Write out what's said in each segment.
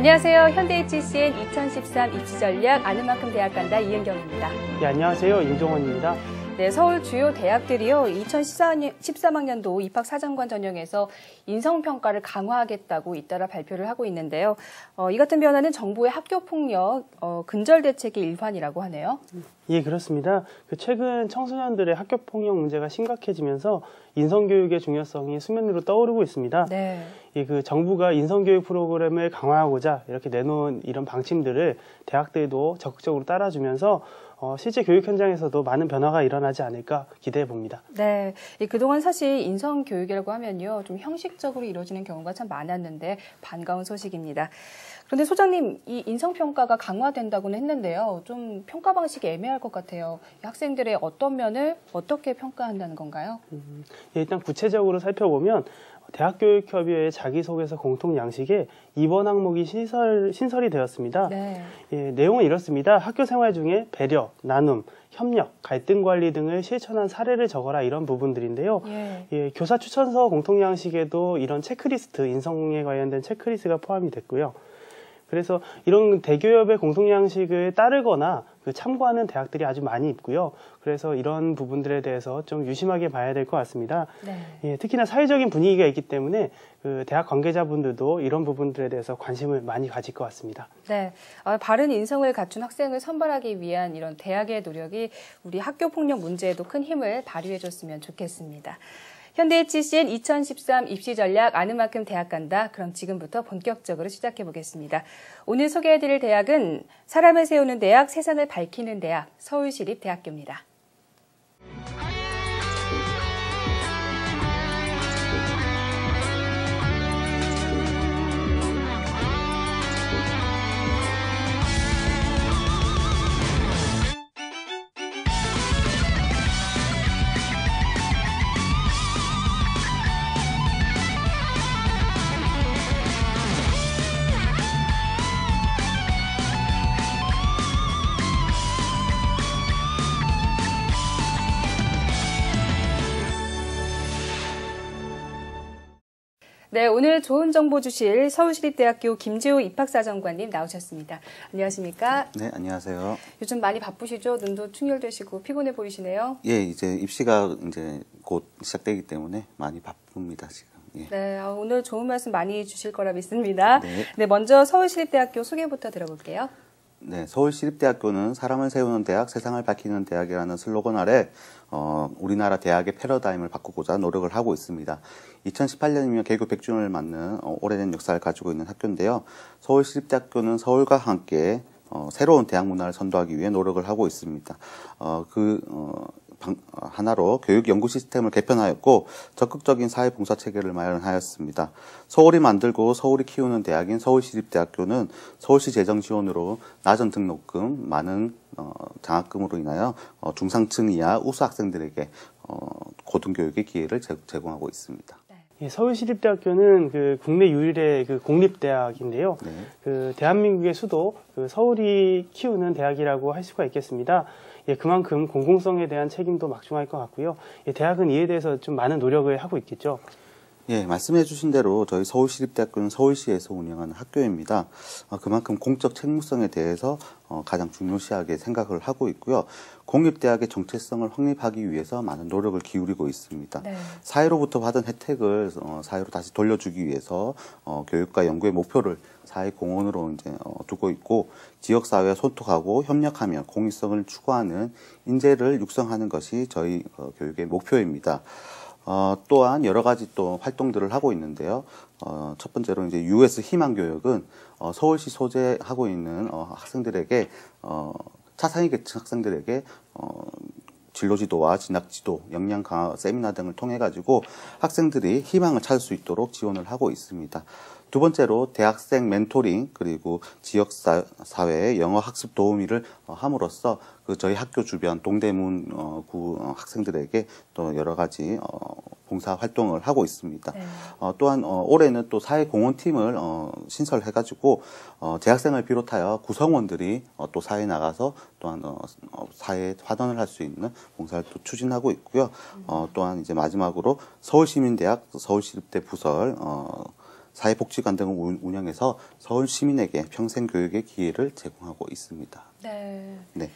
안녕하세요. 현대 HCN 2013 입시 전략 아는 만큼 대학 간다 이은경입니다. 네, 안녕하세요. 임종원입니다. 네, 서울 주요 대학들이요. 2013학년도 입학 사정관 전형에서 인성평가를 강화하겠다고 잇따라 발표를 하고 있는데요. 어, 이 같은 변화는 정부의 학교폭력 어, 근절 대책의 일환이라고 하네요. 예, 그렇습니다. 그 최근 청소년들의 학교 폭력 문제가 심각해지면서 인성교육의 중요성이 수면 위로 떠오르고 있습니다. 네. 예, 그 정부가 인성교육 프로그램을 강화하고자 이렇게 내놓은 이런 방침들을 대학들도 적극적으로 따라주면서 어, 실제 교육 현장에서도 많은 변화가 일어나지 않을까 기대해 봅니다. 네. 이 그동안 사실 인성 교육이라고 하면요. 좀 형식적으로 이루어지는 경우가 참 많았는데 반가운 소식입니다. 그런데 소장님, 이 인성 평가가 강화된다고는 했는데요. 좀 평가 방식이 애매할 것 같아요. 학생들의 어떤 면을 어떻게 평가한다는 건가요? 음, 예, 일단 구체적으로 살펴보면 대학교육협의회 자기소개서 공통 양식에 이번 항목이 신설, 신설이 되었습니다. 네. 예, 내용은 이렇습니다. 학교 생활 중에 배려, 나눔, 협력, 갈등 관리 등을 실천한 사례를 적어라 이런 부분들인데요. 예. 예, 교사 추천서 공통 양식에도 이런 체크리스트, 인성에 관련된 체크리스트가 포함이 됐고요. 그래서 이런 대교협의 공통 양식을 따르거나 그 참고하는 대학들이 아주 많이 있고요. 그래서 이런 부분들에 대해서 좀 유심하게 봐야 될 것 같습니다. 네. 예, 특히나 사회적인 분위기가 있기 때문에 그 대학 관계자분들도 이런 부분들에 대해서 관심을 많이 가질 것 같습니다. 네. 어, 바른 인성을 갖춘 학생을 선발하기 위한 이런 대학의 노력이 우리 학교 폭력 문제에도 큰 힘을 발휘해 줬으면 좋겠습니다. 현대 HCN 2013 입시 전략 아는 만큼 대학 간다. 그럼 지금부터 본격적으로 시작해 보겠습니다. 오늘 소개해 드릴 대학은 사람을 세우는 대학, 세상을 밝히는 대학, 서울시립대학교입니다. 네, 오늘 좋은 정보 주실 서울시립대학교 김재호 입학사정관님 나오셨습니다. 안녕하십니까? 네, 안녕하세요. 요즘 많이 바쁘시죠? 눈도 충혈되시고 피곤해 보이시네요. 예, 이제 입시가 이제 곧 시작되기 때문에 많이 바쁩니다, 지금. 예. 네, 아, 오늘 좋은 말씀 많이 주실 거라 믿습니다. 네. 네, 먼저 서울시립대학교 소개부터 들어볼게요. 네, 서울시립대학교는 사람을 세우는 대학, 세상을 밝히는 대학이라는 슬로건 아래 어, 우리나라 대학의 패러다임을 바꾸고자 노력을 하고 있습니다. 2018년이면 개교 100주년을 맞는 어, 오래된 역사를 가지고 있는 학교인데요. 서울시립대학교는 서울과 함께 어, 새로운 대학 문화를 선도하기 위해 노력을 하고 있습니다. 어, 그 어, 하나로 교육 연구 시스템을 개편하였고 적극적인 사회 봉사 체계를 마련하였습니다. 서울이 만들고 서울이 키우는 대학인 서울시립대학교는 서울시 재정 지원으로 낮은 등록금, 많은 어, 장학금으로 인하여 어, 중상층 이하 우수 학생들에게 어, 고등교육의 기회를 제, 제공하고 있습니다. 예, 서울시립대학교는 그 국내 유일의 그 공립대학인데요. 네. 그 대한민국의 수도 그 서울이 키우는 대학이라고 할 수가 있겠습니다. 예, 그만큼 공공성에 대한 책임도 막중할 것 같고요. 예, 대학은 이에 대해서 좀 많은 노력을 하고 있겠죠. 예, 말씀해 주신 대로 저희 서울시립대학교는 서울시에서 운영하는 학교입니다. 어, 그만큼 공적 책무성에 대해서 어, 가장 중요시하게 생각을 하고 있고요. 공립대학의 정체성을 확립하기 위해서 많은 노력을 기울이고 있습니다. 네. 사회로부터 받은 혜택을 어, 사회로 다시 돌려주기 위해서 어, 교육과 연구의 목표를 사회 공헌으로 이제 어, 두고 있고 지역 사회와 소통하고 협력하며 공익성을 추구하는 인재를 육성하는 것이 저희 어, 교육의 목표입니다. 어, 또한 여러 가지 또 활동들을 하고 있는데요. 어, 첫 번째로 이제 US 희망 교육은 어, 서울시 소재하고 있는 어, 학생들에게 어, 차상위 계층 학생들에게 어, 진로 지도와 진학 지도, 역량 강화 세미나 등을 통해 가지고 학생들이 희망을 찾을 수 있도록 지원을 하고 있습니다. 두 번째로 대학생 멘토링 그리고 지역 사- 사회의 영어 학습 도우미를 어, 함으로써 그 저희 학교 주변 동대문 어, 구 어, 학생들에게 또 여러 가지 어, 봉사 활동을 하고 있습니다. 네. 어, 또한 어, 올해는 또 사회 공헌팀을 어, 신설해 가지고 어, 재학생을 비롯하여 구성원들이 어, 또 사회에 나가서 또한 사회에 화단을 할 수 있는 봉사를 또 추진하고 있고요. 어, 또한 이제 마지막으로 서울시민대학 서울시립대 부설 어, 사회복지관 등을 운- 운영해서 서울 시민에게 평생 교육의 기회를 제공하고 있습니다. 네. 네.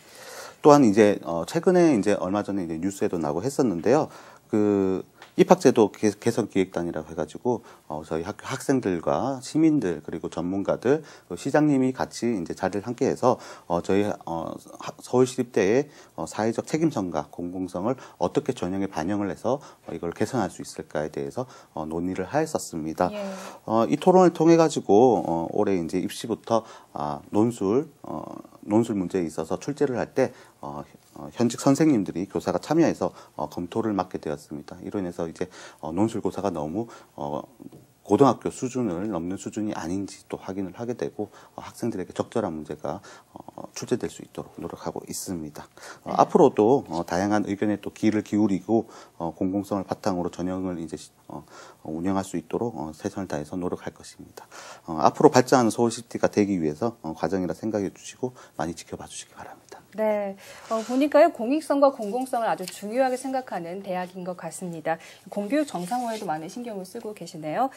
또한 이제 어 최근에 이제 얼마 전에 이제 뉴스에도 나고 했었는데요. 그 입학제도 개- 개선 기획단이라고 해가지고 어 저희 학교 학생들과 시민들 그리고 전문가들 그 시장님이 같이 이제 자리를 함께해서 어 저희 어 하- 서울시립대의 어 사회적 책임성과 공공성을 어떻게 전형에 반영을 해서 어 이걸 개선할 수 있을까에 대해서 어 논의를 하였었습니다. 예. 어, 이 토론을 통해 가지고 어, 올해 이제 입시부터 아, 논술 어, 논술 문제에 있어서 출제를 할때 어, 어, 현직 선생님들이 교사가 참여해서 어, 검토를 맡게 되었습니다. 이로 인해서 이제 어, 논술고사가 너무 어, 고등학교 수준을 넘는 수준이 아닌지 또 확인을 하게 되고 어, 학생들에게 적절한 문제가 어, 출제될 수 있도록 노력하고 있습니다. 어, 앞으로도 어, 다양한 의견에 또 귀를 기울이고 어, 공공성을 바탕으로 전형을 이제 시- 어, 어, 운영할 수 있도록 어, 최선을 다해서 노력할 것입니다. 어, 앞으로 발전하는 서울 시티가 되기 위해서 어, 과정이라 생각해 주시고 많이 지켜봐 주시기 바랍니다. 네. 어, 보니까요, 공익성과 공공성을 아주 중요하게 생각하는 대학인 것 같습니다. 공교육 정상화에도 많은 신경을 쓰고 계시네요.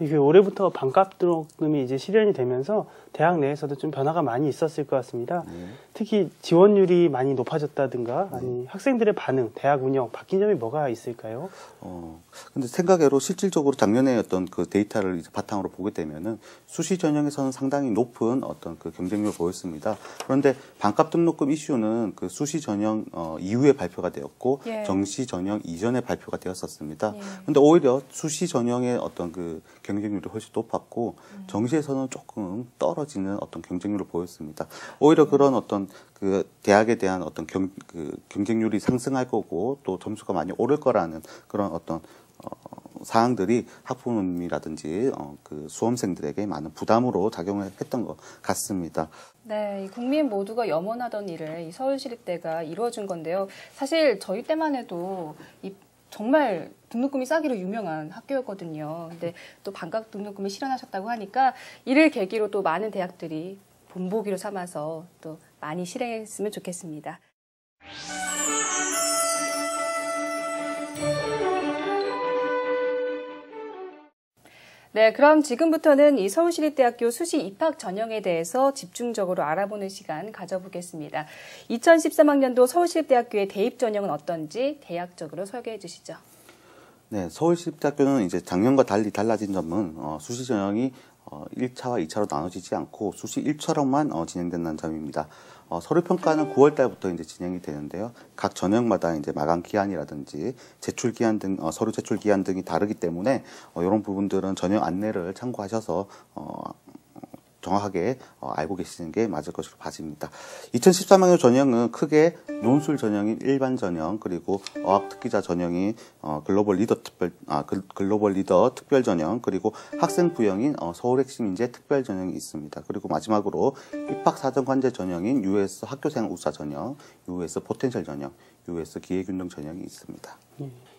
이게 올해부터 반값 등록금이 이제 실현이 되면서 대학 내에서도 좀 변화가 많이 있었을 것 같습니다. 특히 지원율이 많이 높아졌다든가 아니 학생들의 반응, 대학 운영 바뀐 점이 뭐가 있을까요? 어, 근데 생각외로 실질적으로 작년에 어떤 그 데이터를 이제 바탕으로 보게 되면은 수시 전형에서는 상당히 높은 어떤 그 경쟁률을 보였습니다. 그런데 반값 등록금 이슈는 그 수시 전형 어, 이후에 발표가 되었고 예. 정시 전형 이전에 발표가 되었었습니다. 예. 근데 오히려 수시 전형의 어떤 그 경쟁률이 훨씬 높았고 음. 정시에서는 조금 떨어지는 어떤 경쟁률을 보였습니다. 오히려 그런 어떤 그 대학에 대한 어떤 경, 그 경쟁률이 상승할 거고 또 점수가 많이 오를 거라는 그런 어떤 어, 사항들이 학부모님이라든지 어, 그 수험생들에게 많은 부담으로 작용을 했던 것 같습니다. 네, 이 국민 모두가 염원하던 일을 이 서울시립대가 이루어준 건데요. 사실 저희 때만 해도 이 정말 등록금이 싸기로 유명한 학교였거든요. 근데 또 반값 등록금을 실현하셨다고 하니까 이를 계기로 또 많은 대학들이 본보기로 삼아서 또 많이 실행했으면 좋겠습니다. 네, 그럼 지금부터는 이 서울시립대학교 수시 입학 전형에 대해서 집중적으로 알아보는 시간 가져보겠습니다. 2013학년도 서울시립대학교의 대입 전형은 어떤지 대학적으로 소개해 주시죠. 네, 서울시립대학교는 이제 작년과 달리 달라진 점은 어, 수시 전형이 어, 1차와 2차로 나눠지지 않고 수시 1차로만 어, 진행된다는 점입니다. 어, 서류 평가는 9월 달부터 이제 진행이 되는데요. 각 전형마다 이제 마감 기한이라든지 제출 기한 등 어, 서류 제출 기한 등이 다르기 때문에 어, 이런 부분들은 전형 안내를 참고하셔서 어, 정확하게 어, 알고 계시는 게 맞을 것으로 봐집니다. 2013학년 전형은 크게 논술 전형인 일반 전형 그리고 어학 특기자 전형인 어, 글로벌 리더 특별 아 글- 글로벌 리더 특별 전형 그리고 학생 부형인 어, 서울 핵심 인재 특별 전형이 있습니다. 그리고 마지막으로 입학 사전 관제 전형인 US 학교생 우사 전형, US 포텐셜 전형, US 기회균등 전형이 있습니다.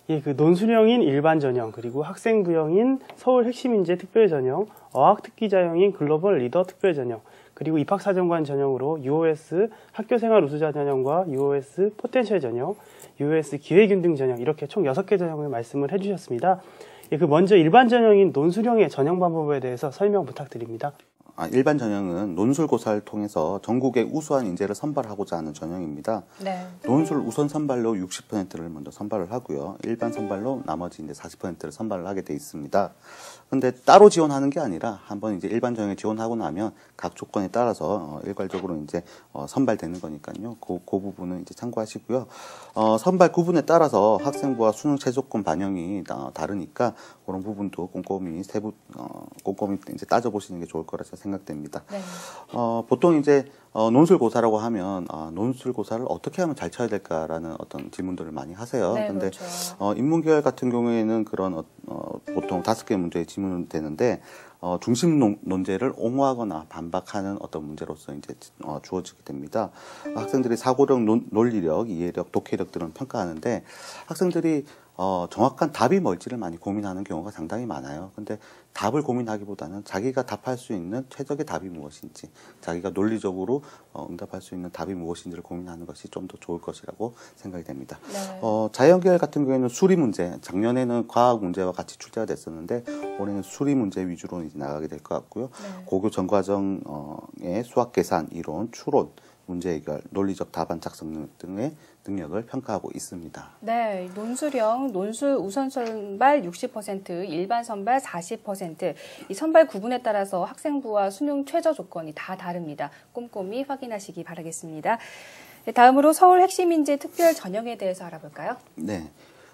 예, 그 논술형인 일반 전형 그리고 학생 부형인 서울 핵심 인재 특별 전형, 어학 특기 자형인 글로벌 리더 특별 전형, 그리고 입학사정관 전형으로 UOS 학교생활 우수자 전형과 UOS 포텐셜 전형, UOS 기회균등 전형 이렇게 총 6개 전형을 말씀을 해주셨습니다. 예, 그 먼저 일반 전형인 논술형의 전형 방법에 대해서 설명 부탁드립니다. 아, 일반 전형은 논술고사를 통해서 전국의 우수한 인재를 선발하고자 하는 전형입니다. 네. 논술 우선 선발로 60%를 먼저 선발을 하고요. 일반 선발로 나머지 이제 40%를 선발을 하게 돼 있습니다. 근데 따로 지원하는 게 아니라 한번 이제 일반 전형에 지원하고 나면 각 조건에 따라서 어, 일괄적으로 이제 어, 선발되는 거니까요. 그, 그 부분은 이제 참고하시고요. 어, 선발 구분에 따라서 학생부와 수능 최저권 반영이 어, 다르니까 그런 부분도 꼼꼼히 세부 어, 꼼꼼히 이제 따져보시는 게 좋을 거라 생각됩니다. 네. 어, 보통 이제 어, 논술고사라고 하면 아, 논술고사를 어떻게 하면 잘 쳐야 될까라는 어떤 질문들을 많이 하세요. 네, 근데 그렇죠. 어, 인문계열 같은 경우에는 그런 어, 어, 보통 다섯 개 문제의 질문 이 되는데 어, 중심 논, 논제를 옹호하거나 반박하는 어떤 문제로서 이제 어, 주어지게 됩니다. 학생들이 사고력, 논, 논리력, 이해력, 독해력 등을 평가하는데 학생들이 어, 정확한 답이 뭘지를 많이 고민하는 경우가 상당히 많아요. 근데 답을 고민하기보다는 자기가 답할 수 있는 최적의 답이 무엇인지, 자기가 논리적으로 어, 응답할 수 있는 답이 무엇인지를 고민하는 것이 좀 더 좋을 것이라고 생각이 됩니다. 네. 어, 자연계열 같은 경우에는 수리 문제, 작년에는 과학 문제와 같이 출제가 됐었는데 올해는 수리 문제 위주로 이제 나가게 될 것 같고요. 네. 고교 전과정의 수학 계산, 이론, 추론, 문제 해결, 논리적 답안 작성 등의 능력을 평가하고 있습니다. 네, 논술형, 논술 우선 선발 60%, 일반 선발 40%. 이 선발 구분에 따라서 학생부와 수능 최저 조건이 다 다릅니다. 꼼꼼히 확인하시기 바라겠습니다. 네, 다음으로 서울 핵심 인재 특별 전형에 대해서 알아볼까요? 네.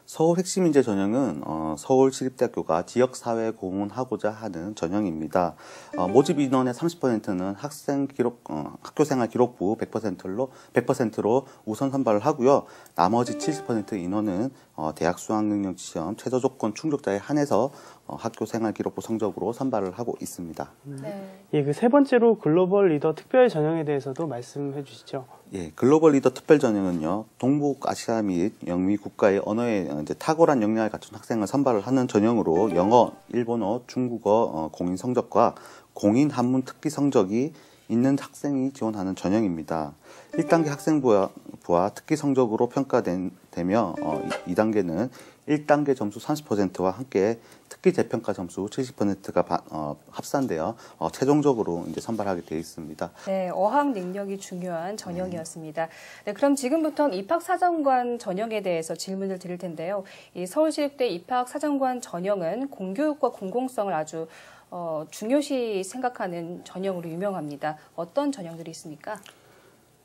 서울 핵심 인재 전형은 어, 서울시립대학교가 지역사회에 공헌하고자 하는 전형입니다. 어, 모집 인원의 30%는 학생 기록, 어, 학교생활 기록부 100%로 100%로 우선 선발을 하고요. 나머지 70% 인원은 어, 대학 수학능력 시험 최저 조건 충족자에 한해서 어, 학교 생활 기록부 성적으로 선발을 하고 있습니다. 네. 예, 그 세 번째로 글로벌 리더 특별 전형에 대해서도 말씀해 주시죠. 예, 글로벌 리더 특별 전형은요, 동북 아시아 및 영미 국가의 언어에 이제 탁월한 역량을 갖춘 학생을 선발을 하는 전형으로 영어, 일본어, 중국어 어, 공인 성적과 공인 한문 특기 성적이 있는 학생이 지원하는 전형입니다. 1단계 학생부와 부와 특기 성적으로 평가되며 어, 2단계는 1단계 점수 30%와 함께 특기 재평가 점수 70%가 어, 합산되어 어, 최종적으로 이제 선발하게 되어 있습니다. 네, 어학 능력이 중요한 전형이었습니다. 네, 그럼 지금부터 입학 사정관 전형에 대해서 질문을 드릴 텐데요. 이 서울시립대 입학 사정관 전형은 공교육과 공공성을 아주 어, 중요시 생각하는 전형으로 유명합니다. 어떤 전형들이 있습니까?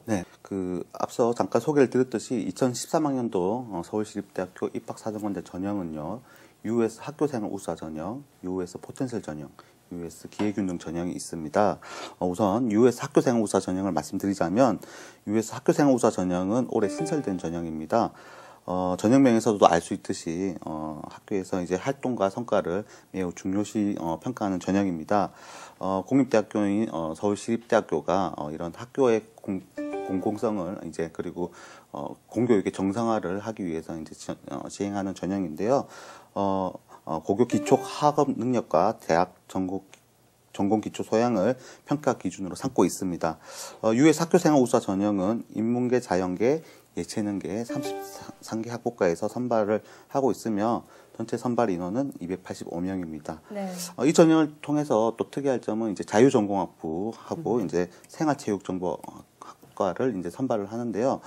네, 그 앞서 잠깐 소개를 드렸듯이 2013학년도 서울시립대학교 입학사정관제 전형은요. US 학교생활 우수화 전형, US 포텐셜 전형, US 기회균등 전형이 있습니다. 어, 우선 US 학교생활 우수화 전형을 말씀드리자면 US 학교생활 우수화 전형은 올해 신설된 전형입니다. 어, 전형명에서도 알 수 있듯이 어, 학교에서 이제 활동과 성과를 매우 중요시 어, 평가하는 전형입니다. 어, 공립대학교인 어, 서울시립대학교가 어, 이런 학교의 공, 공공성을 이제 그리고 어, 공교육의 정상화를 하기 위해서 이제 지, 어, 시행하는 전형인데요. 어, 어, 고교 기초 학업 능력과 대학 전공 전공 기초 소양을 평가 기준으로 삼고 있습니다. 어, US 학교생활 우수화 전형은 인문계, 자연계, 예체능계 33개 학부과에서 선발을 하고 있으며 전체 선발 인원은 285명입니다. 네. 어, 이 전형을 통해서 또 특이할 점은 이제 자유전공학부하고 음. 이제 생활체육정보 학과를 이제 선발을 하는데요.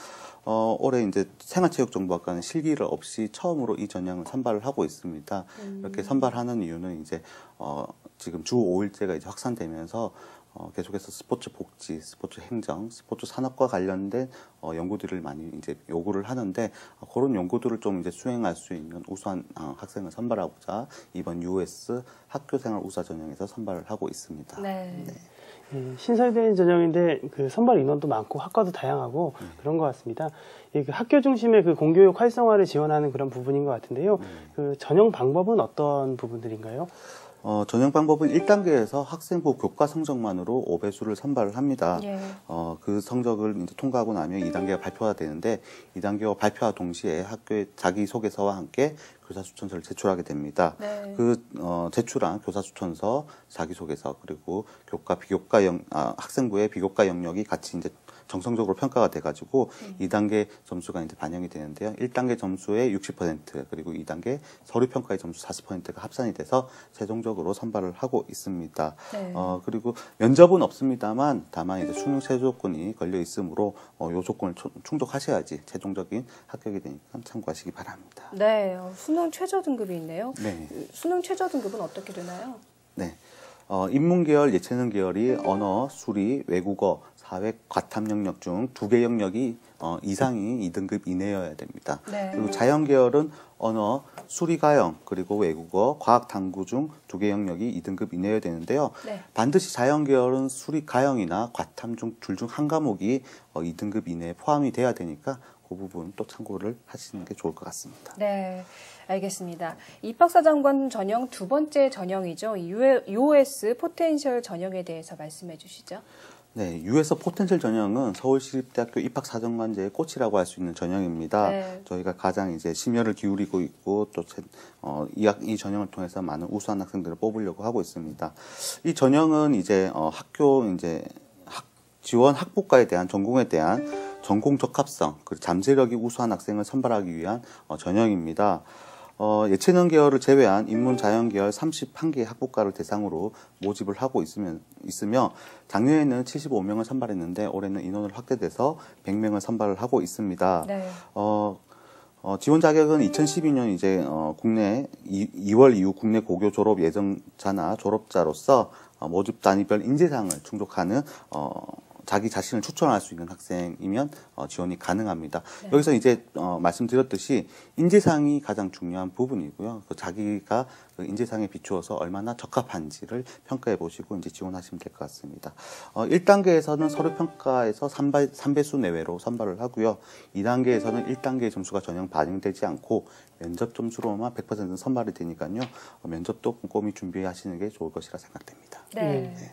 어, 올해 이제 생활체육정보학과는 실기를 없이 처음으로 이 전형을 선발을 하고 있습니다. 음. 이렇게 선발하는 이유는 이제 어, 지금 주 5일제가 이제 확산되면서 어, 계속해서 스포츠 복지, 스포츠 행정, 스포츠 산업과 관련된 어, 연구들을 많이 이제 요구를 하는데 어, 그런 연구들을 좀 이제 수행할 수 있는 우수한 어, 학생을 선발하고자 이번 US 학교생활 우수 전형에서 선발을 하고 있습니다. 네. 예, 신설된 전형인데 그 선발 인원도 많고 학과도 다양하고 네. 그런 것 같습니다. 예, 그 학교 중심의 그 공교육 활성화를 지원하는 그런 부분인 것 같은데요. 그 전형 방법은 어떤 부분들인가요? 어, 전형 방법은 1단계에서 학생부 교과 성적만으로 5배수를 선발을 합니다. 예. 어, 그 성적을 이제 통과하고 나면 2단계가 발표가 되는데 2단계와 발표와 동시에 학교의 자기소개서와 함께 교사 추천서를 제출하게 됩니다. 네. 그 어, 제출한 교사 추천서, 자기소개서 그리고 교과 비교과 영 아, 학생부의 비교과 영역이 같이 이제 정성적으로 평가가 돼가지고 음. 2단계 점수가 이제 반영이 되는데요. 1단계 점수의 60% 그리고 2단계 서류 평가의 점수 40%가 합산이 돼서 최종적으로 선발을 하고 있습니다. 네. 어, 그리고 면접은 없습니다만 다만 이제 수능 최저조건이 걸려 있으므로 어, 요 조건을 초- 충족하셔야지 최종적인 합격이 되니까 참고하시기 바랍니다. 네, 어, 수능 최저 등급이 있네요. 네. 수능 최저 등급은 어떻게 되나요? 네. 어, 인문계열, 예체능 계열이 언어, 수리, 외국어, 사회, 과탐 영역 중 두 개 영역이 어, 이상이 2등급 이내여야 됩니다. 네. 그리고 자연 계열은 언어, 수리 가형, 그리고 외국어, 과학 탐구 중 두 개 영역이 2등급 이내여야 되는데요. 네. 반드시 자연 계열은 수리 가형이나 과탐 중 둘 중 한 과목이 어, 2등급 이내에 포함이 돼야 되니까 그 부분 또 참고를 하시는 게 좋을 것 같습니다. 네, 알겠습니다. 입학사정관 전형 두 번째 전형이죠. 이 US 포텐셜 전형에 대해서 말씀해 주시죠. 네, US 포텐셜 전형은 서울시립대학교 입학사정관제의 꽃이라고 할 수 있는 전형입니다. 네. 저희가 가장 이제 심혈을 기울이고 있고 또 제- 어, 이, 학, 이 전형을 통해서 많은 우수한 학생들을 뽑으려고 하고 있습니다. 이 전형은 이제 어, 학교 이제 학, 지원 학부과에 대한 전공에 대한 전공 적합성 그리고 잠재력이 우수한 학생을 선발하기 위한 어, 전형입니다. 어, 예체능 계열을 제외한 인문 자연 계열 31개의 학부과를 대상으로 모집을 하고 있으면, 있으며 작년에는 75명을 선발했는데 올해는 인원을 확대돼서 100명을 선발을 하고 있습니다. 네. 어, 어, 지원 자격은 2012년 이제 어, 국내 이, 2월 이후 국내 고교 졸업 예정자나 졸업자로서 어, 모집 단위별 인재상을 충족하는 어, 자기 자신을 추천할 수 있는 학생이면 어, 지원이 가능합니다. 여기서 이제 어, 말씀드렸듯이 인재상이 가장 중요한 부분이고요. 그 자기가 그 인재상에 비추어서 얼마나 적합한지를 평가해 보시고 이제 지원하시면 될 것 같습니다. 어, 1단계에서는 서류 평가에서 3배, 3배수 내외로 선발을 하고요. 2단계에서는 1단계의 점수가 전혀 반영되지 않고 면접 점수로만 100% 선발이 되니까요. 어, 면접도 꼼꼼히 준비하시는 게 좋을 것이라 생각됩니다. 네. 예,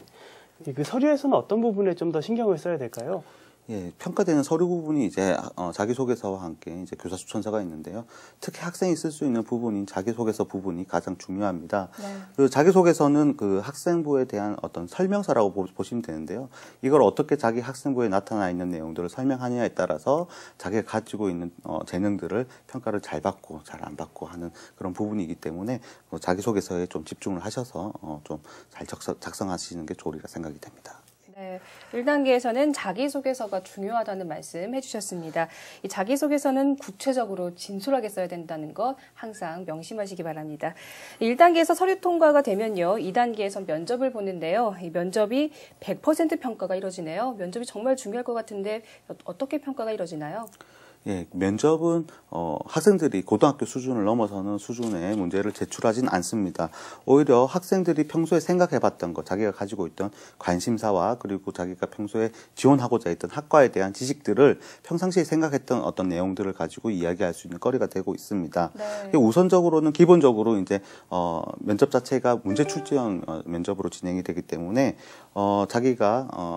그 서류에서는 어떤 부분에 좀 더 신경을 써야 될까요? 예, 평가되는 서류 부분이 이제 어, 자기소개서와 함께 이제 교사 추천서가 있는데요. 특히 학생이 쓸 수 있는 부분인 자기소개서 부분이 가장 중요합니다. 네. 그 자기소개서는 그 학생부에 대한 어떤 설명서라고 보, 보시면 되는데요. 이걸 어떻게 자기 학생부에 나타나 있는 내용들을 설명하느냐에 따라서 자기가 가지고 있는 어, 재능들을 평가를 잘 받고 잘 안 받고 하는 그런 부분이기 때문에 어, 자기소개서에 좀 집중을 하셔서 어, 좀잘 작성하시는 게 좋으리라 생각이 됩니다. 네, 1단계에서는 자기소개서가 중요하다는 말씀 해주셨습니다. 이 자기소개서는 구체적으로 진솔하게 써야 된다는 것 항상 명심하시기 바랍니다. 1단계에서 서류 통과가 되면요, 2단계에서 면접을 보는데요. 이 면접이 100% 평가가 이루어지네요. 면접이 정말 중요할 것 같은데 어떻게 평가가 이루어지나요? 예, 면접은 어, 학생들이 고등학교 수준을 넘어서는 수준의 문제를 제출하진 않습니다. 오히려 학생들이 평소에 생각해봤던 것, 자기가 가지고 있던 관심사와 그리고 자기가 평소에 지원하고자 했던 학과에 대한 지식들을 평상시에 생각했던 어떤 내용들을 가지고 이야기할 수 있는 거리가 되고 있습니다. 네. 우선적으로는 기본적으로 이제 어, 면접 자체가 문제 출제형 어, 면접으로 진행이 되기 때문에 어, 자기가 어,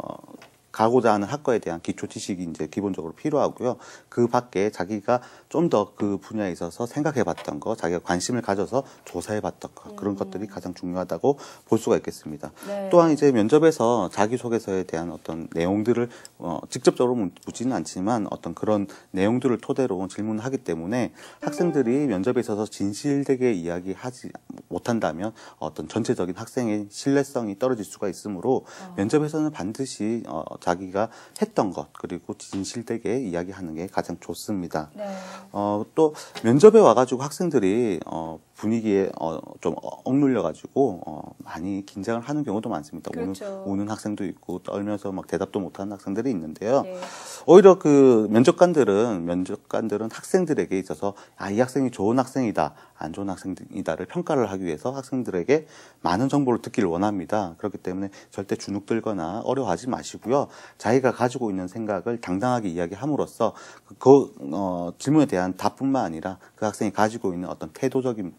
가고자 하는 학과에 대한 기초 지식이 이제 기본적으로 필요하고요. 그 밖에 자기가 좀 더 그 분야에 있어서 생각해 봤던 거, 자기가 관심을 가져서 조사해 봤던 거, 그런 것들이 가장 중요하다고 볼 수가 있겠습니다. 네. 또한 이제 면접에서 자기소개서에 대한 어떤 내용들을 어, 직접적으로 묻지는 않지만 어떤 그런 내용들을 토대로 질문을 하기 때문에 학생들이 면접에 있어서 진실되게 이야기하지 못한다면 어떤 전체적인 학생의 신뢰성이 떨어질 수가 있으므로 면접에서는 반드시 어, 자기가 했던 것 그리고 진실되게 이야기하는 게 가장 좋습니다. 네. 어, 또 면접에 와가지고 학생들이 어, 분위기에 어, 좀 억눌려 가지고 어, 많이 긴장을 하는 경우도 많습니다. 그렇죠. 우는, 우는 학생도 있고 떨면서 막 대답도 못하는 학생들이 있는데요. 네. 오히려 그 면접관들은 면접관들은 학생들에게 있어서 아 이 학생이 좋은 학생이다 안 좋은 학생이다를 평가를 하기 위해서 학생들에게 많은 정보를 듣기를 원합니다. 그렇기 때문에 절대 주눅 들거나 어려워하지 마시고요. 자기가 가지고 있는 생각을 당당하게 이야기함으로써 그 어, 질문에 대한 답뿐만 아니라 그 학생이 가지고 있는 어떤 태도적인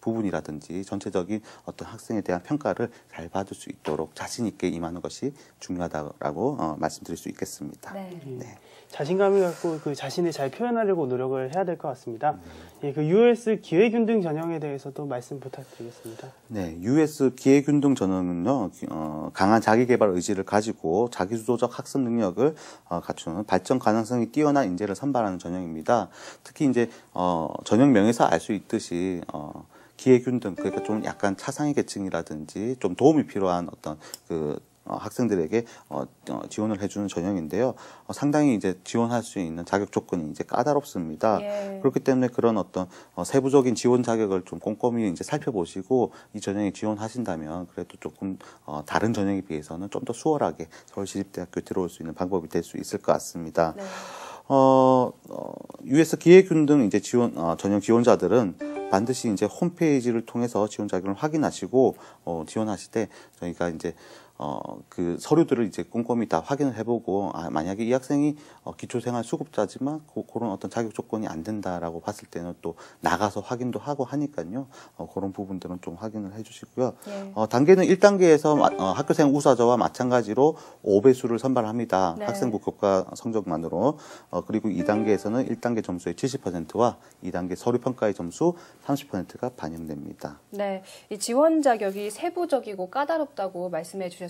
부분이라든지 전체적인 어떤 학생에 대한 평가를 잘 받을 수 있도록 자신 있게 임하는 것이 중요하다고 어, 말씀드릴 수 있겠습니다. 네. 네. 자신감을 갖고 그 자신을 잘 표현하려고 노력을 해야 될 것 같습니다. 예, 그 US 기회균등 전형에 대해서도 말씀 부탁드리겠습니다. 네, US 기회균등 전형은요, 어, 강한 자기개발 의지를 가지고 자기주도적 학습 능력을 어, 갖추는 발전 가능성이 뛰어난 인재를 선발하는 전형입니다. 특히 이제 어, 전형 명에서 알 수 있듯이 어, 기회균등 그러니까 좀 약간 차상위 계층이라든지 좀 도움이 필요한 어떤 그 어, 학생들에게 어, 어, 지원을 해주는 전형인데요. 어, 상당히 이제 지원할 수 있는 자격 조건이 이제 까다롭습니다. 예. 그렇기 때문에 그런 어떤 어, 세부적인 지원 자격을 좀 꼼꼼히 이제 살펴보시고 이 전형에 지원하신다면 그래도 조금 어, 다른 전형에 비해서는 좀 더 수월하게 서울시립대학교에 들어올 수 있는 방법이 될 수 있을 것 같습니다. 네. 어, 어, US 기회균등 이제 지원 어, 전형 지원자들은 반드시 이제 홈페이지를 통해서 지원 자격을 확인하시고 어, 지원하실 때 저희가 이제 어, 그 서류들을 이제 꼼꼼히 다 확인을 해보고 아, 만약에 이 학생이 어, 기초생활 수급자지만 그, 그런 어떤 자격 조건이 안 된다라고 봤을 때는 또 나가서 확인도 하고 하니까요. 어, 그런 부분들은 좀 확인을 해주시고요. 예. 어, 단계는 1단계에서 어, 학교생 우사자와 마찬가지로 5배수를 선발합니다. 네. 학생부 교과 성적만으로. 어, 그리고 2단계에서는 1단계 점수의 70%와 2단계 서류평가의 점수 30%가 반영됩니다. 네, 이 지원 자격이 세부적이고 까다롭다고 말씀해 주셨습니다.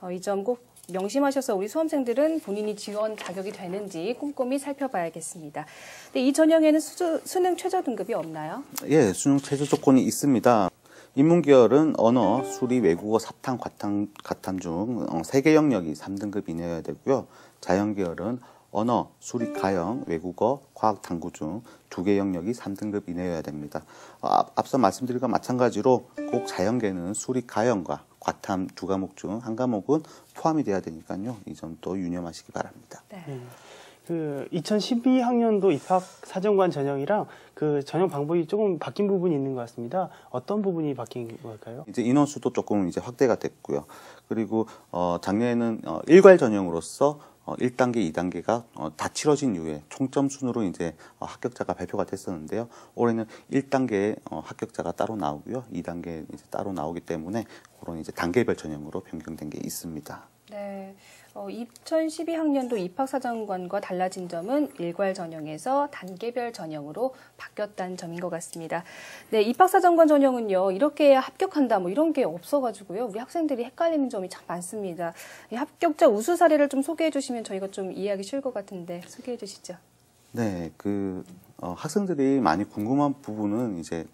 어, 이점 꼭 명심하셔서 우리 수험생들은 본인이 지원 자격이 되는지 꼼꼼히 살펴봐야겠습니다. 근데 이 전형에는 수, 수능 최저 등급이 없나요? 예, 수능 최저 조건이 있습니다. 인문계열은 언어, 수리, 외국어, 사탐, 과탐, 가탐 중 어, 3개 영역이 3등급 이내여야 되고요. 자연계열은 언어, 수리, 가형, 외국어, 과학, 탐구 중 두 개 영역이 3등급 이내여야 됩니다. 어, 앞- 앞서 말씀드린 것과 마찬가지로 꼭 자연계는 수리, 가형과 과탐 두 과목 중 한 과목은 포함이 돼야 되니까요. 이 점도 유념하시기 바랍니다. 네. 그 2012학년도 입학 사정관 전형이랑 그 전형 방법이 조금 바뀐 부분이 있는 것 같습니다. 어떤 부분이 바뀐 걸까요? 이제 인원수도 조금 이제 확대가 됐고요. 그리고 어 작년에는 어 일괄 전형으로서 어 1단계, 2단계가 어, 다 치러진 이후에 총점 순으로 이제 어, 합격자가 발표가 됐었는데요. 올해는 1단계 어, 합격자가 따로 나오고요. 2단계 이제 따로 나오기 때문에 그런 이제 단계별 전형으로 변경된 게 있습니다. 네. 어, 2012학년도 입학사정관과 달라진 점은 일괄 전형에서 단계별 전형으로 바뀌었다는 점인 것 같습니다. 네, 입학사정관 전형은요, 이렇게 합격한다, 뭐 이런 게 없어가지고요, 우리 학생들이 헷갈리는 점이 참 많습니다. 이 합격자 우수 사례를 좀 소개해 주시면 저희가 좀 이해하기 쉬울 것 같은데, 소개해 주시죠. 네, 그 어, 학생들이 많이 궁금한 부분은 이제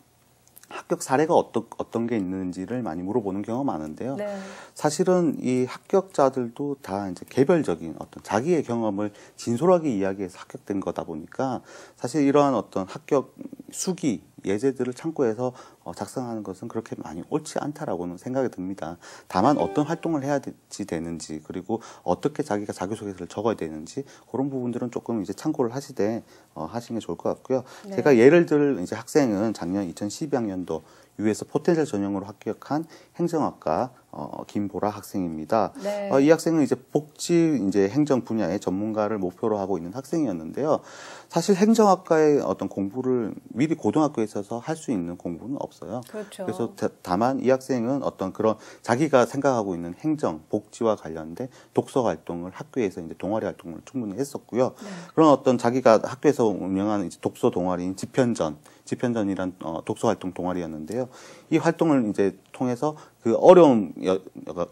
합격 사례가 어떤 어떤 게 있는지를 많이 물어보는 경우가 많은데요. 네. 사실은 이 합격자들도 다 이제 개별적인 어떤 자기의 경험을 진솔하게 이야기해서 합격된 거다 보니까 사실 이러한 어떤 합격 수기 예제들을 참고해서 어, 작성하는 것은 그렇게 많이 옳지 않다라고는 생각이 듭니다. 다만 어떤 활동을 해야 지 되는지 그리고 어떻게 자기가 자기소개서를 적어야 되는지 그런 부분들은 조금 이제 참고를 하시되 어, 하시는 게 좋을 것 같고요. 네. 제가 예를 들 이제 학생은 작년 2012학년도 유에서 포텐셜 전형으로 합격한 행정학과 어, 김보라 학생입니다. 네. 어, 이 학생은 이제 복지 이제 행정 분야의 전문가를 목표로 하고 있는 학생이었는데요. 사실 행정학과의 어떤 공부를 미리 고등학교에 있어서 할 수 있는 공부는 없어요. 그렇죠. 그래서 다, 다만 이 학생은 어떤 그런 자기가 생각하고 있는 행정, 복지와 관련된 독서 활동을 학교에서 이제 동아리 활동을 충분히 했었고요. 네. 그런 어떤 자기가 학교에서 운영하는 이제 독서 동아리인 지편전, 지편전이란 어, 독서 활동 동아리였는데요. 이 활동을 이제 통해서 그 어려움 여,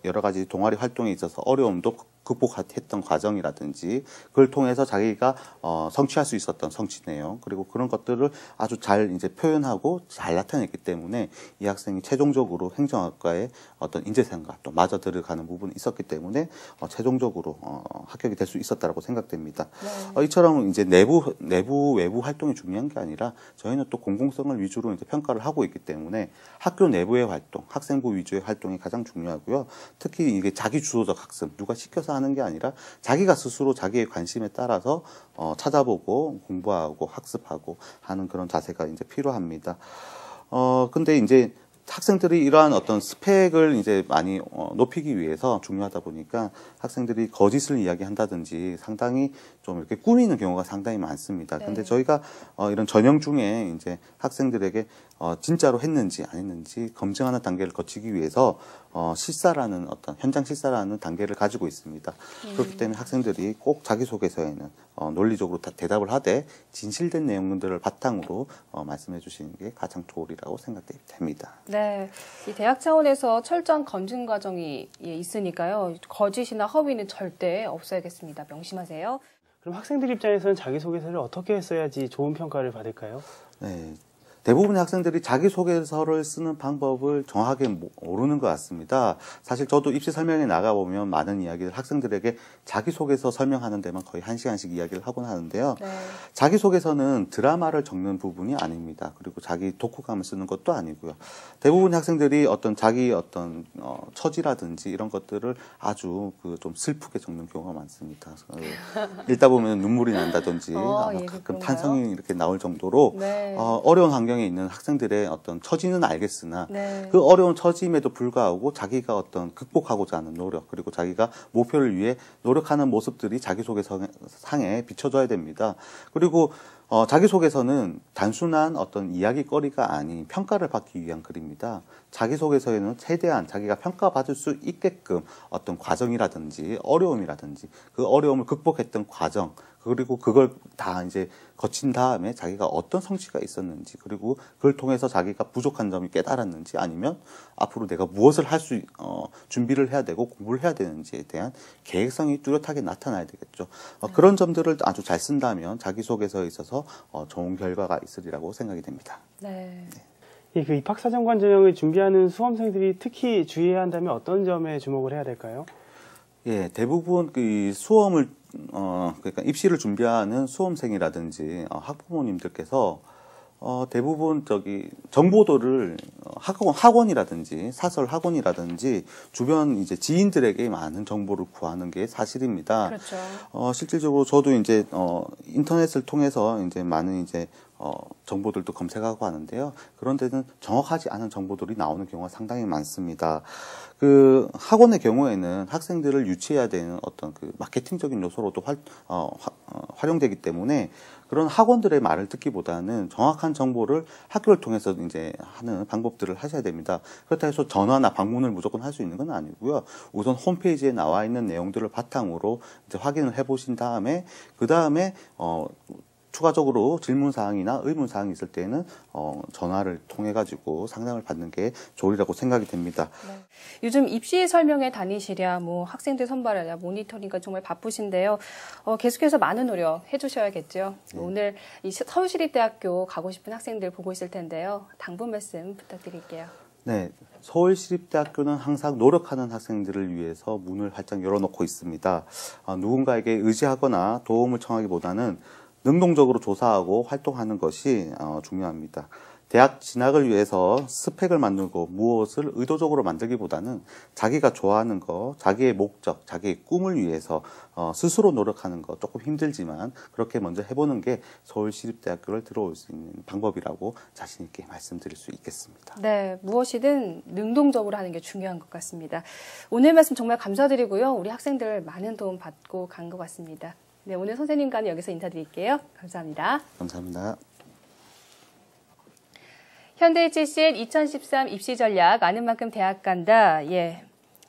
여러 가지 동아리 활동에 있어서 어려움도 극복했던 과정이라든지 그걸 통해서 자기가 어, 성취할 수 있었던 성취 내용 그리고 그런 것들을 아주 잘 이제 표현하고 잘 나타냈기 때문에 이 학생이 최종적으로 행정학과의 어떤 인재생과 또 맞아 들어가는 부분이 있었기 때문에 어, 최종적으로 어, 합격이 될 수 있었다라고 생각됩니다. 네. 어, 이처럼 이제 내부 내부 외부 활동이 중요한 게 아니라 저희는 또 공공성을 위주로 이제 평가를 하고 있기 때문에 학교 내부의 활동, 학생부 위주의 활동이 가장 중요하고요. 특히 이게 자기 주도적 학습, 누가 시켜서 하는 게 아니라 자기가 스스로 자기의 관심에 따라서 어, 찾아보고 공부하고 학습하고 하는 그런 자세가 이제 필요합니다. 어 근데 이제 학생들이 이러한 어떤 스펙을 이제 많이 어, 높이기 위해서 중요하다 보니까 학생들이 거짓을 이야기한다든지 상당히 좀 이렇게 꾸미는 경우가 상당히 많습니다. 근데 네. 저희가 어, 이런 전형 중에 이제 학생들에게 어, 진짜로 했는지 안 했는지 검증하는 단계를 거치기 위해서 어, 실사라는 어떤 현장 실사라는 단계를 가지고 있습니다. 그렇기 때문에 학생들이 꼭 자기소개서에는 어, 논리적으로 다 대답을 하되 진실된 내용들을 바탕으로 어, 말씀해 주시는 게 가장 좋으리라고 생각됩니다. 네, 이 대학 차원에서 철저한 검증 과정이 예, 있으니까요. 거짓이나 허위는 절대 없어야겠습니다. 명심하세요. 그럼 학생들 입장에서는 자기소개서를 어떻게 써야지 좋은 평가를 받을까요? 네. 대부분의 학생들이 자기소개서를 쓰는 방법을 정확하게 모- 모르는 것 같습니다. 사실 저도 입시 설명회 나가보면 많은 이야기를 학생들에게 자기소개서 설명하는 데만 거의 한 시간씩 이야기를 하곤 하는데요. 네. 자기소개서는 드라마를 적는 부분이 아닙니다. 그리고 자기 독후감을 쓰는 것도 아니고요. 대부분 학생들이 어떤 자기 어떤 어, 처지라든지 이런 것들을 아주 그 좀 슬프게 적는 경우가 많습니다. 어, 읽다 보면 눈물이 난다든지 어, 아마 예, 가끔 그런가요? 탄성이 이렇게 나올 정도로 네. 어, 어려운 환경에 환경에 있는 학생들의 어떤 처지는 알겠으나 네. 그 어려운 처지임에도 불구하고 자기가 어떤 극복하고자 하는 노력 그리고 자기가 목표를 위해 노력하는 모습들이 자기소개상에 비춰져야 됩니다. 그리고 어, 자기소개서는 단순한 어떤 이야기거리가 아닌 평가를 받기 위한 글입니다. 자기소개서에는 최대한 자기가 평가받을 수 있게끔 어떤 과정이라든지 어려움이라든지 그 어려움을 극복했던 과정 그리고 그걸 다 이제 거친 다음에 자기가 어떤 성취가 있었는지 그리고 그걸 통해서 자기가 부족한 점이 깨달았는지 아니면 앞으로 내가 무엇을 할수 어, 준비를 해야 되고 공부를 해야 되는지에 대한 계획성이 뚜렷하게 나타나야 되겠죠. 어, 그런 점들을 아주 잘 쓴다면 자기소개서에 있어서 어, 좋은 결과가 있으리라고 생각이 됩니다. 네. 예, 그 입학사정관 전형을 준비하는 수험생들이 특히 주의해야 한다면 어떤 점에 주목을 해야 될까요? 예, 대부분 그 수험을 어 그러니까 입시를 준비하는 수험생이라든지 어, 학부모님들께서 어 대부분 저기 정보도를 어, 학원 학원이라든지 사설 학원이라든지 주변 이제 지인들에게 많은 정보를 구하는 게 사실입니다. 그렇죠. 어, 실질적으로 저도 이제, 어, 인터넷을 통해서 이제 많은 이제, 어, 정보들도 검색하고 하는데요. 그런 데는 정확하지 않은 정보들이 나오는 경우가 상당히 많습니다. 그 학원의 경우에는 학생들을 유치해야 되는 어떤 그 마케팅적인 요소로도 활, 어, 화- 어, 활용되기 때문에 그런 학원들의 말을 듣기보다는 정확한 정보를 학교를 통해서 이제 하는 방법들을 하셔야 됩니다. 그렇다 해서 전화나 방문을 무조건 할 수 있는 건 아니고요. 우선 홈페이지에 나와 있는 내용들을 바탕으로 이제 확인을 해 보신 다음에 그 다음에 어 추가적으로 질문 사항이나 의문 사항이 있을 때는 어 전화를 통해 가지고 상담을 받는 게 좋으리라고 생각이 됩니다. 네. 요즘 입시 설명회 다니시랴, 뭐 학생들 선발하랴, 모니터링과 정말 바쁘신데요. 어, 계속해서 많은 노력 해주셔야겠죠. 오늘 이 시- 서울시립대학교 가고 싶은 학생들 보고 있을 텐데요. 당부 말씀 부탁드릴게요. 네, 서울시립대학교는 항상 노력하는 학생들을 위해서 문을 활짝 열어놓고 있습니다. 어, 누군가에게 의지하거나 도움을 청하기보다는 능동적으로 조사하고 활동하는 것이 어, 중요합니다. 대학 진학을 위해서 스펙을 만들고 무엇을 의도적으로 만들기보다는 자기가 좋아하는 거, 자기의 목적, 자기의 꿈을 위해서 어, 스스로 노력하는 거 조금 힘들지만 그렇게 먼저 해보는 게 서울시립대학교를 들어올 수 있는 방법이라고 자신 있게 말씀드릴 수 있겠습니다. 네, 무엇이든 능동적으로 하는 게 중요한 것 같습니다. 오늘 말씀 정말 감사드리고요. 우리 학생들 많은 도움 받고 간 것 같습니다. 네, 오늘 선생님과는 여기서 인사드릴게요. 감사합니다. 감사합니다. 현대 HCN 2013 입시 전략 아는 만큼 대학 간다. 예.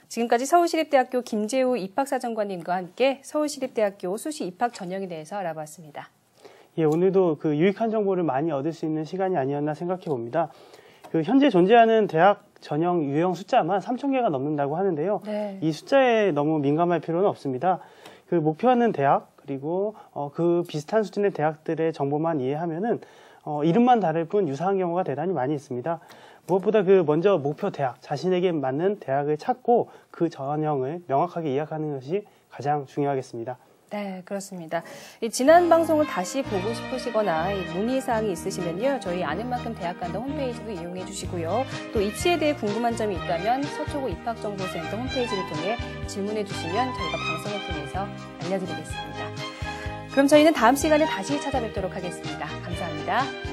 지금까지 서울시립대학교 김재우 입학사정관님과 함께 서울시립대학교 수시 입학 전형에 대해서 알아봤습니다. 예, 오늘도 그 유익한 정보를 많이 얻을 수 있는 시간이 아니었나 생각해 봅니다. 그 현재 존재하는 대학 전형 유형 숫자만 3천 개가 넘는다고 하는데요. 네. 이 숫자에 너무 민감할 필요는 없습니다. 그 목표하는 대학 그리고 어, 그 비슷한 수준의 대학들의 정보만 이해하면은 어, 이름만 다를 뿐 유사한 경우가 대단히 많이 있습니다. 무엇보다 그 먼저 목표 대학 자신에게 맞는 대학을 찾고 그 전형을 명확하게 이해하는 것이 가장 중요하겠습니다. 네, 그렇습니다. 이 지난 방송을 다시 보고 싶으시거나 이 문의사항이 있으시면요. 저희 아는 만큼 대학 간다 홈페이지도 이용해 주시고요. 또 입시에 대해 궁금한 점이 있다면 서초구 입학정보센터 홈페이지를 통해 질문해 주시면 저희가 방송을 통해서 알려드리겠습니다. 그럼 저희는 다음 시간에 다시 찾아뵙도록 하겠습니다. 감사합니다.